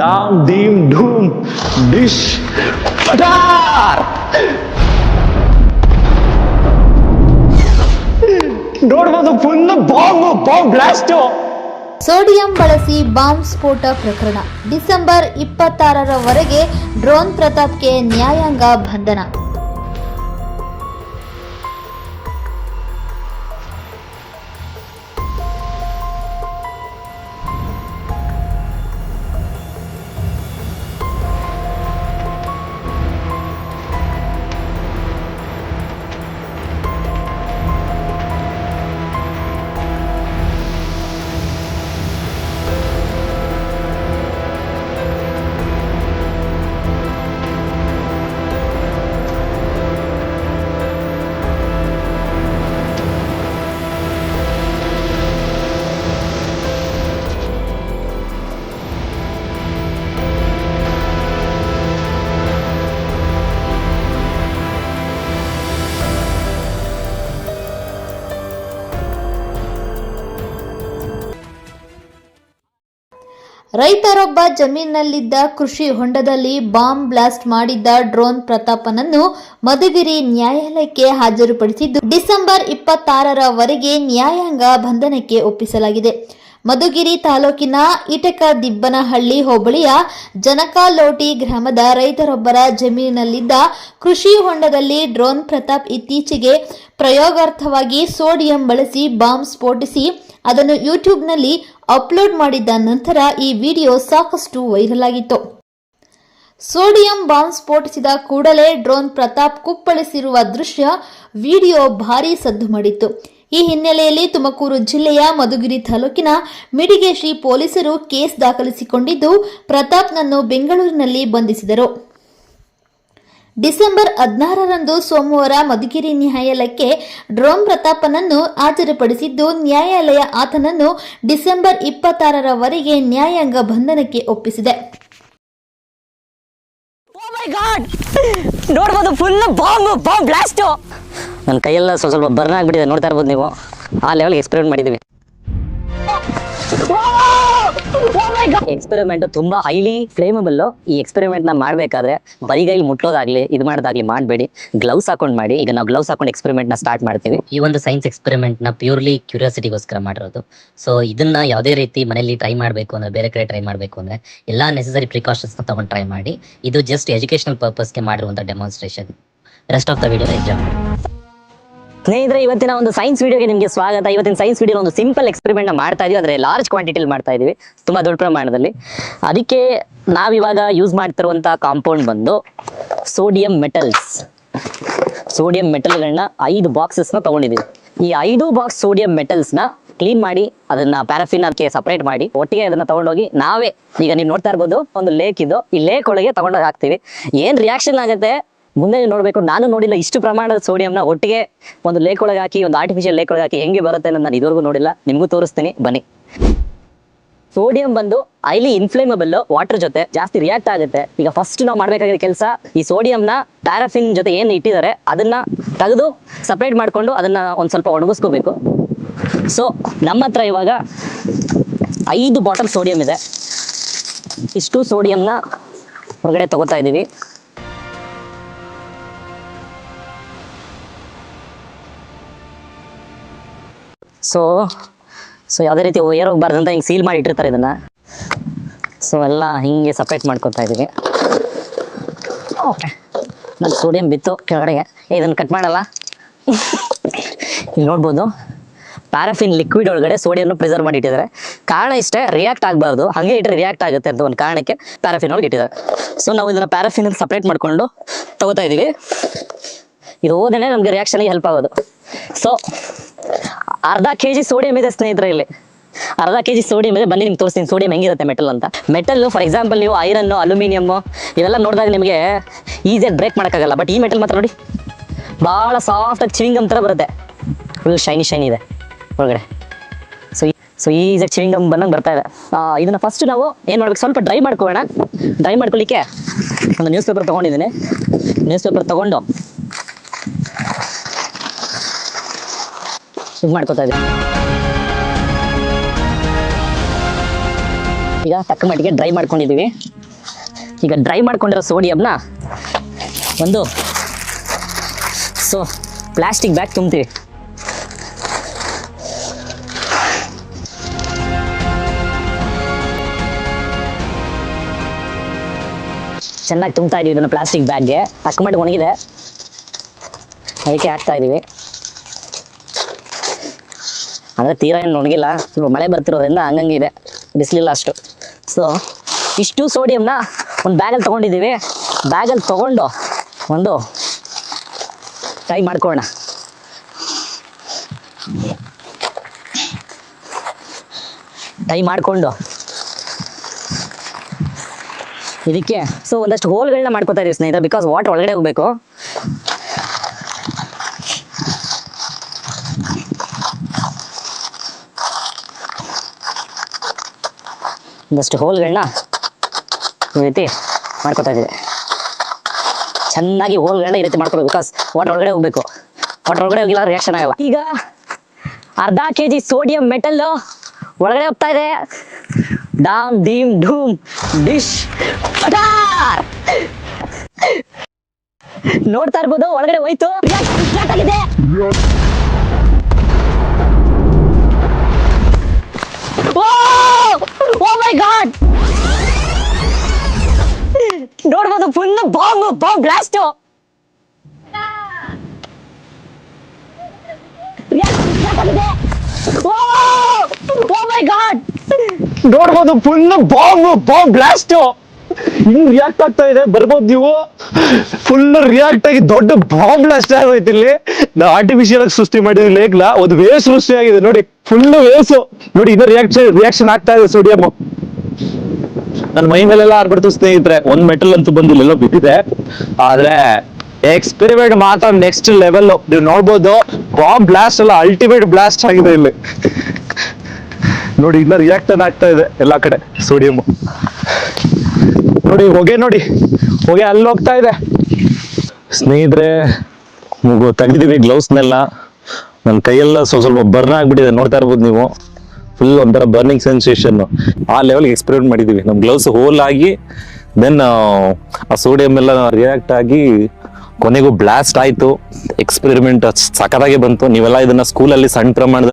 Dam ಡೀಮ್ ಢೂಮ್ ಡಿಶ್ ಪಟಾರ್ ನೋಡ್ಬೋದು full bomb bomb blast sodium ಬಳಸಿ ಬಾಂಬ್ ಸ್ಫೋಟ ಪ್ರಕರಣ. ಡಿಸೆಂಬರ್ ಇಪ್ಪತ್ತಾರರವರೆಗೆ ಡ್ರೋನ್ ಪ್ರತಾಪ್ಗೆ ನ್ಯಾಯಾಂಗ ಬಂಧನ. ರೈತರೊಬ್ಬ ಜಮೀನಿನಲ್ಲಿದ್ದ ಕೃಷಿ ಹೊಂಡದಲ್ಲಿ ಬಾಂಬ್ ಬ್ಲಾಸ್ಟ್ ಮಾಡಿದ್ದ ಡ್ರೋನ್ ಪ್ರತಾಪನನ್ನು ಮಧುಗಿರಿ ನ್ಯಾಯಾಲಯಕ್ಕೆ ಹಾಜರುಪಡಿಸಿದ್ದು, ಡಿಸೆಂಬರ್ ಇಪ್ಪತ್ತಾರರವರೆಗೆ ನ್ಯಾಯಾಂಗ ಬಂಧನಕ್ಕೆ ಒಪ್ಪಿಸಲಾಗಿದೆ. ಮಧುಗಿರಿ ತಾಲೂಕಿನ ಇಟಕ ದಿಬ್ಬನಹಳ್ಳಿ ಹೋಬಳಿಯ ಜನಕಾಲೋಟಿ ಗ್ರಾಮದ ರೈತರೊಬ್ಬರ ಜಮೀನಿನಲ್ಲಿದ್ದ ಕೃಷಿ ಹೊಂಡದಲ್ಲಿ ಡ್ರೋನ್ ಪ್ರತಾಪ್ ಇತ್ತೀಚೆಗೆ ಪ್ರಯೋಗಾರ್ಥವಾಗಿ ಸೋಡಿಯಂ ಬಳಸಿ ಬಾಂಬ್ ಸ್ಫೋಟಿಸಿ, ಅದನ್ನು ಯೂಟ್ಯೂಬ್ನಲ್ಲಿ ಅಪ್ಲೋಡ್ ಮಾಡಿದ್ದ ನಂತರ ಈ ವಿಡಿಯೋ ಸಾಕಷ್ಟು ವೈರಲ್ ಆಗಿತ್ತು ಸೋಡಿಯಂ ಬಾಂಬ್ ಸ್ಫೋಟಿಸಿದ ಕೂಡಲೇ ಡ್ರೋನ್ ಪ್ರತಾಪ್ ಕುಪ್ಪಳಿಸಿರುವ ದೃಶ್ಯ ವಿಡಿಯೋ ಭಾರೀ ಸದ್ದು ಮಾಡಿತ್ತು. ಈ ಹಿನ್ನೆಲೆಯಲ್ಲಿ ತುಮಕೂರು ಜಿಲ್ಲೆಯ ಮಧುಗಿರಿ ತಾಲೂಕಿನ ಮಿಡಿಗೇಶಿ ಪೊಲೀಸರು ಕೇಸ್ ದಾಖಲಿಸಿಕೊಂಡಿದ್ದು ಪ್ರತಾಪ್ನನ್ನು ಬೆಂಗಳೂರಿನಲ್ಲಿ ಬಂಧಿಸಿದರು. ಡಿಸೆಂಬರ್ ಹದಿನಾರರಂದು ಸೋಮವಾರ ಮಧುಗಿರಿ ನ್ಯಾಯಾಲಯಕ್ಕೆ ಡ್ರೋಮ್ ಪ್ರತಾಪನನ್ನು ಹಾಜರುಪಡಿಸಿದ್ದು ನ್ಯಾಯಾಲಯ ಆತನನ್ನು ಡಿಸೆಂಬರ್ ಇಪ್ಪತ್ತಾರರವರೆಗೆ ನ್ಯಾಯಾಂಗ ಬಂಧನಕ್ಕೆ ಒಪ್ಪಿಸಿದೆ. ಓ ಮೈ ಗಾಡ್ ನೋಡ್ಬೋದು ಫುಲ್ ಬಾಂಬ್ ಬಾಂಬ್ ಬ್ಲಾಸ್ಟು ನನ್ನ ಕೈಯೆಲ್ಲ ಸ್ವಲ್ಪ ಸ್ವಲ್ಪ ಬರ್ನ್ ಆಗಿಬಿಟ್ಟಿದೆ ನೋಡ್ತಾ ಇರ್ಬೋದು ನೀವು. ಆ ಲೆವೆಲ್ಗೆ ಎಕ್ಸ್ಪೆರಿಮೆಂಟ್ ಮಾಡಿದ್ದೀವಿ ಎಕ್ಸ್ಪೆರಿಮೆಂಟ್ ತುಂಬಾ ಹೈಲಿ ಫ್ಲೇಮಬಲ್ ಈ ಎಕ್ಸ್ಪೆರಿಮೆಂಟ್ನ ಮಾಡ್ಬೇಕಾದ್ರೆ ಬರಿಗೈಲಿ ಮುಟ್ಟೋದಾಗ್ಲಿ, ಇದು ಮಾಡೋದಾಗ್ಲಿ ಮಾಡಬೇಡಿ. ಗ್ಲೌಸ್ ಹಾಕೊಂಡ್ ಮಾಡಿ. ಈಗ ನಾವು ಗ್ಲೌಸ್ ಹಾಕೊಂಡು ಎಕ್ಸ್ಪೆರಿಮೆಂಟ್ನ ಸ್ಟಾರ್ಟ್ ಮಾಡ್ತೀವಿ. ಈ ಒಂದು ಸೈನ್ಸ್ ಎಕ್ಸ್ಪೆರಿಮೆಂಟ್ನ ಪ್ಯೂರ್ಲಿ ಕ್ಯೂರಿಯಾಸಿಟಿಗೋಸ್ಕರ ಮಾಡಿರೋದು. ಸೊ ಇದನ್ನ ಯಾವುದೇ ರೀತಿ ಮನೆಯಲ್ಲಿ ಟ್ರೈ ಮಾಡಬೇಕು ಅಂದ್ರೆ, ಬೇರೆ ಕಡೆ ಟ್ರೈ ಮಾಡಬೇಕು ಅಂದ್ರೆ, ಎಲ್ಲಾ ನೆಸೆಸರಿ ಪ್ರಿಕಾಷನ್ಸ್ ತಗೊಂಡ್ ಟ್ರೈ ಮಾಡಿ, ಇದು ಜಸ್ಟ್ ಎಜುಕೇಶನಲ್ ಪರ್ಪಸ್ಗೆ ಮಾಡಿರುವಂತ demonstration rest of the video exam ಸ್ನೇಹಿತರೆ, ಇವತ್ತಿನ ಒಂದು ಸೈನ್ಸ್ ವಿಡಿಯೋಗೆ ನಿಮಗೆ ಸ್ವಾಗತ. ಇವತ್ತಿನ ಸೈನ್ಸ್ ವಿಡಿಯೋ ಒಂದು ಸಿಂಪಲ್ ಎಕ್ಸ್ಪೆರಿಮೆಂಟ್ ಮಾಡ್ತಾ ಇದೀವಿ. ಅಂದ್ರೆ ಲಾರ್ಜ್ ಕ್ವಾಂಟಿಟಿಲಿ ಮಾಡ್ತಾ ಇದೀವಿ. ತುಂಬಾ ದೊಡ್ಡ ಪ್ರಮಾಣದಲ್ಲಿ. ಅದಕ್ಕೆ ನಾವಿವಾಗ ಯೂಸ್ ಮಾಡ್ತಿರುವಂತ ಕಾಂಪೌಂಡ್ ಬಂದು ಸೋಡಿಯಂ ಮೆಟಲ್ಸ್ ಸೋಡಿಯಂ ಮೆಟಲ್ಗಳನ್ನ ಐದು ಬಾಕ್ಸಸ್ನ ತಗೊಂಡಿದ್ದೀವಿ ಈ ಐದು ಬಾಕ್ಸ್ ಸೋಡಿಯಂ ಮೆಟಲ್ಸ್ನ ಕ್ಲೀನ್ ಮಾಡಿ, ಅದನ್ನ ಪ್ಯಾರಾಫಿನ್ ಅದಕ್ಕೆ ಸಪರೇಟ್ ಮಾಡಿ, ಒಟ್ಟಿಗೆ ಅದನ್ನ ತಗೊಂಡೋಗಿ ನಾವೇ, ಈಗ ನೀವು ನೋಡ್ತಾ ಇರ್ಬೋದು, ಒಂದು ಲೇಕ್ ಇದು. ಈ ಲೇಕ್ ಒಳಗೆ ತಗೊಂಡೋಗಿ ಹಾಕ್ತೀವಿ. ಏನ್ ರಿಯಾಕ್ಷನ್ ಆಗುತ್ತೆ? ಮುಂದೆ ನೋಡಬೇಕು. ನಾನು ನೋಡಿಲ್ಲ ಇಷ್ಟು ಪ್ರಮಾಣದ ಸೋಡಿಯಂನ ಒಟ್ಟಿಗೆ ಒಂದು ಲೇಕ್ ಒಳಗೆ ಹಾಕಿ, ಒಂದು ಆರ್ಟಿಫಿಷಿಯಲ್ ಲೇಕ್ ಒಳಗೆ ಹಾಕಿ ಹೆಂಗೆ ಬರುತ್ತೆ ಅನ್ನೋದು ನಾನು ಇದುವರೆಗೂ ನೋಡಿಲ್ಲ. ನಿಮಗೂ ತೋರಿಸ್ತೀನಿ. ಬನ್ನಿ. ಸೋಡಿಯಂ ಬಂದು ಐಲಿ ಇನ್ಫ್ಲೇಮಬಲ್ ವಾಟರ್ ಜೊತೆ ಜಾಸ್ತಿ ರಿಯಾಕ್ಟ್ ಆಗುತ್ತೆ. ಈಗ ಫಸ್ಟ್ ನಾವು ಮಾಡಬೇಕಾಗಿರೋ ಕೆಲಸ ಈ ಸೋಡಿಯಂನ ಪ್ಯಾರಾಫಿನ್ ಜೊತೆ ಏನು ಇಟ್ಟಿದ್ದಾರೆ, ಅದನ್ನ ತೆಗೆದು ಸಪ್ರೇಟ್ ಮಾಡಿಕೊಂಡು ಅದನ್ನ ಒಂದು ಸ್ವಲ್ಪ ಒಣಗಿಸ್ಕೋಬೇಕು. ಸೊ ನಮ್ಮ ಹತ್ರ ಇವಾಗ ಐದು ಬಾಟಲ್ ಸೋಡಿಯಂ ಇದೆ. ಇಷ್ಟು ಸೋಡಿಯಂನ ಹೊರಗಡೆ ತಗೋತಾ ಇದ್ದೀವಿ. ಸೊ ಸೊ ಯಾವುದೇ ರೀತಿ ಏರ್ ಹೋಗ್ಬಾರ್ದು ಅಂತ ಹಿಂಗೆ ಸೀಲ್ ಮಾಡಿ ಇಟ್ಟಿರ್ತಾರೆ ಇದನ್ನ. ಸೊ ಎಲ್ಲ ಹಿಂಗೆ ಸಪ್ರೇಟ್ ಮಾಡ್ಕೊತಾ ಇದ್ದೀವಿ ಓಕೆ ನನ್ನ ಸೋಡಿಯಂ ಬಿತ್ತು ಕೆಳಗಡೆಗೆ. ಇದನ್ನ ಕಟ್ ಮಾಡಲ್ಲ. ಇಲ್ಲಿ ನೋಡ್ಬೋದು. ಪ್ಯಾರಾಫಿನ್ ಲಿಕ್ವಿಡ್ ಒಳಗಡೆ ಸೋಡಿಯನ್ನು ಪ್ರಿಸರ್ವ್ ಮಾಡಿ ಇಟ್ಟಿದ್ದಾರೆ. ಕಾರಣ ಇಷ್ಟೇ ರಿಯಾಕ್ಟ್ ಆಗಬಾರ್ದು. ಹಾಗೆ ಇಟ್ಟರೆ ರಿಯಾಕ್ಟ್ ಆಗುತ್ತೆ ಅಂತ ಒಂದು ಕಾರಣಕ್ಕೆ ಪ್ಯಾರಫಿನ್ ಒಳಗೆ ಇಟ್ಟಿದ್ದಾರೆ. ಸೊ ನಾವು ಇದನ್ನು ಪ್ಯಾರಾಫಿನ್ ಸಪ್ರೇಟ್ ಮಾಡಿಕೊಂಡು ತಗೋತಾ ಇದ್ದೀವಿ ಇದು ಓದೇ ನಮಗೆ ರಿಯಾಕ್ಷನ್ಗೆ ಹೆಲ್ಪ್ ಆಗೋದು. ಸೊ ಅರ್ಧ ಕೆ ಜಿ ಸೋಡಿಯಂ ಇದೆ ಸ್ನೇಹಿತರೆ ಇಲ್ಲಿ. ಅರ್ಧ ಕೆ ಜಿ ಸೋಡಿಯಂ ಇದೆ. ಬನ್ನಿ ನಿಮ್ಗೆ ತೋರಿಸ್ತೀನಿ. ಸೋಡಿಯಂ ಹೆಂಗಿರುತ್ತೆ ಮೆಟಲ್ ಅಂತ. ಮೆಟಲ್ ಫಾರ್ ಎಕ್ಸಾಂಪಲ್ ನೀವು ಐರನ್ ಅಲ್ಯೂಮಿನಿಯಮ್ ಇವೆಲ್ಲ ನೋಡಿದಾಗ ನಿಮಗೆ ಈಸಿಯಾಗಿ ಬ್ರೇಕ್ ಮಾಡೋಕ್ಕಾಗಲ್ಲ. ಬಟ್ ಈ ಮೆಟಲ್ ಮಾತ್ರ ನೋಡಿ. ಭಾಳ ಸಾಫ್ಟ್ ಚಿವಿಂಗಮ್ ಥರ ಬರುತ್ತೆ. ಫುಲ್ ಶೈನಿ ಶೈನಿ ಇದೆ. ಒಳಗಡೆ. ಸೊ ಸೊ ಈಸಿಯಾಗಿ ಚಿವಿಂಗಮ್ ಬಂದಂಗೆ ಬರ್ತಾ ಇದೆ. ಇದನ್ನು ಇದನ್ನ ಫಸ್ಟ್ ನಾವು ಏನು ಮಾಡ್ಬೇಕು? ಸ್ವಲ್ಪ ಡ್ರೈ ಮಾಡ್ಕೊಳ್ಳೋಣ. ಡ್ರೈ ಮಾಡ್ಕೊಳ್ಳಿಕ್ಕೆ ಒಂದು ನ್ಯೂಸ್ ಪೇಪರ್ ತೊಗೊಂಡಿದ್ದೀನಿ. ನ್ಯೂಸ್ ಪೇಪರ್ ತೊಗೊಂಡು ಇದು ಮಾಡ್ಕೊತಾ ಇದ್ದೀನಿ ಈಗ ತಕ್ಕ ಮಟ್ಟಿಗೆ ಡ್ರೈ ಮಾಡ್ಕೊಂಡಿದ್ದೀವಿ. ಈಗ ಡ್ರೈ ಮಾಡ್ಕೊಂಡಿರೋ ಸೋಡಿಯಂನ ಒಂದು ಸೊ ಪ್ಲಾಸ್ಟಿಕ್ ಬ್ಯಾಗ್ ತುಂಬ್ತೀವಿ. ಚೆನ್ನಾಗಿ ತುಂಬ್ತಾ ಇದೀವಿ ಇದನ್ನು ಪ್ಲಾಸ್ಟಿಕ್ ಬ್ಯಾಗ್ಗೆ ತಕ್ಕ ಮಟ್ಟಿಗೆ ಒಣಗಿದೆ. ಅದಕ್ಕೆ ಹಾಕ್ತಾ ಇದೀವಿ. ಅಂದರೆ ತೀರಾ ಏನು ಒಣಗಿಲ್ಲ. ಸ್ವಲ್ಪ ಮಳೆ ಬರ್ತಿರೋದ್ರಿಂದ ಹಂಗಂಗೆ ಇದೆ. ಬಿಸಿಲಿಲ್ಲ ಅಷ್ಟು. ಸೊ ಇಷ್ಟು ಸೋಡಿಯಂನ ಒಂದು ಬ್ಯಾಗಲ್ಲಿ ತೊಗೊಂಡಿದ್ದೀವಿ. ಬ್ಯಾಗಲ್ಲಿ ತೊಗೊಂಡು ಒಂದು ಟ್ರೈ ಮಾಡ್ಕೊಳ್ಳೋಣ. ಟೈ ಮಾಡಿಕೊಂಡು. ಇದಕ್ಕೆ ಸೊ ಒಂದಷ್ಟು ಹೋಲ್ಗಳನ್ನ ಮಾಡ್ಕೋತಾ ಇದೀವಿ ಸ್ನೇಹಿತರೆ ಬಿಕಾಸ್ ವಾಟರ್ ಒಳಗಡೆ ಹೋಗಬೇಕು. ಒಂದಷ್ಟು ಹೋಲ್ಗಳನ್ನ ಈ ರೀತಿ ಮಾಡ್ಕೊತಾ ಇದ್ದೀವಿ. ಚೆನ್ನಾಗಿ ಹೋಲ್ಗಳನ್ನ ಈ ರೀತಿ ಮಾಡ್ಕೊಬೇಕು ಬಿಕಾಸ್ ವಾಟರ್ ಒಳಗಡೆ ಹೋಗ್ಬೇಕು. ವಾಟರ್ ಒಳಗಡೆ ಹೋಗಿಲ್ಲ ರಿಯಾಕ್ಷನ್ ಆಗಲ್ಲ. ಈಗ ಅರ್ಧ ಕೆ ಜಿ ಸೋಡಿಯಂ ಮೆಟಲ್ ಒಳಗಡೆ ಹೋಗ್ತಾ ಇದೆ. ಡಾಮ್ ಡೀಮ್ ಢೂಮ್ ಡಿಶ್ ನೋಡ್ತಾ ಇರ್ಬೋದು, ಒಳಗಡೆ ಹೋಯ್ತು. ಆಗಿದೆ. ನೋಡ್ಬೋದು ಫುಲ್ ಬಾಂಬ್ ಬಾಂಬ್ ಬ್ಲಾಸ್ಟ್ ನೋಡ್ಬೋದು ಫುಲ್ ಬಾಂಬ್ ಬಾಂಬ್ ಬ್ಲಾಸ್ಟ್ ಹಿಂಗ್ ರಿಯಾಕ್ಟ್ ಆಗ್ತಾ ಇದೆ. ಬರ್ಬೋದು ನೀವು. ಫುಲ್ ರಿಯಾಕ್ಟ್ ಆಗಿ ದೊಡ್ಡ ಬಾಂಬ್ ಬ್ಲಾಸ್ಟ್ ಆಗೋಯ್ತು ಇಲ್ಲಿ. ನಾ ಆರ್ಟಿಫಿಷಿಯಲ್ ಆಗಿ ಸೃಷ್ಟಿ ಮಾಡಿದ ಲೇಕ್ಲ ಒಂದು ವೇವ್ ಸೃಷ್ಟಿ ಆಗಿದೆ ನೋಡಿ ಫುಲ್ ವೇವ್ಸ್ ನೋಡಿ, ಇನ್ನೂ ರಿಯಾಕ್ಷನ್ ರಿಯಾಕ್ಷನ್ ಆಗ್ತಾ ಇದೆ ಸೋಡಿಯಂ ನನ್ನ ಮೈ ಮೇಲೆಲ್ಲ ಆರ್ಬಿಡ್ತು ಸ್ನೇಹಿತರೆ. ಒಂದ್ ಮೆಟಲ್ ಅಂತೂ ಬಂದಿಲ್ಲ, ಎಲ್ಲೋ ಬಿದ್ದಿದೆ. ಆದ್ರೆ ಎಕ್ಸ್ಪೆರಿಮೆಂಟ್ ಮಾತ್ರ ನೆಕ್ಸ್ಟ್ ಲೆವೆಲ್ ನೀವು ನೋಡ್ಬೋದು ಬಾಂಬ್ ಬ್ಲಾಸ್ಟ್ ಎಲ್ಲ ಅಲ್ಟಿಮೇಟ್ ಬ್ಲಾಸ್ಟ್ ಆಗಿದೆ ಇಲ್ಲಿ. ನೋಡಿ, ಇನ್ನ ರಿಯಾಕ್ಟನ್ ಆಗ್ತಾ ಇದೆ ಎಲ್ಲಾ ಕಡೆ ಸೋಡಿಯಂ ನೋಡಿ, ಹೊಗೆ ನೋಡಿ, ಹೊಗೆ ಅಲ್ಲಿ ಹೋಗ್ತಾ ಇದೆ. ಸ್ನೇಹಿತರೆ ಗ್ಲೌಸ್ ಗ್ಲೌಸ್ನೆಲ್ಲ ನನ್ನ ಕೈಯೆಲ್ಲ ಸ್ವಲ್ಪ ಸ್ವಲ್ಪ ಬರ್ನ್ ಆಗ್ಬಿಟ್ಟಿದೆ, ನೋಡ್ತಾ ಇರ್ಬೋದು ನೀವು. ಫುಲ್ ಒಂಥರ ಬರ್ನಿಂಗ್ ಸೆನ್ಸೇಷನ್ ಆ ಲೆವೆಲ್ಗೆ ಎಕ್ಸ್ಪೆರಿಮೆಂಟ್ ಮಾಡಿದೀವಿ. ನಮ್ಮ ಗ್ಲೌಸ್ ಹೋಲ್ ಆಗಿ ದೆನ್ ಆ ಸೋಡಿಯಂ ಎಲ್ಲ ರಿಯಾಕ್ಟ್ ಆಗಿ ಕೊನೆಗೂ ಬ್ಲಾಸ್ಟ್ ಆಯ್ತು. ಎಕ್ಸ್ಪೆರಿಮೆಂಟ್ ಸಖತ್ತಾಗೆ ಬಂತು. ನೀವೆಲ್ಲ ಇದನ್ನ ಸ್ಕೂಲಲ್ಲಿ ಸಣ್ಣ ಪ್ರಮಾಣದ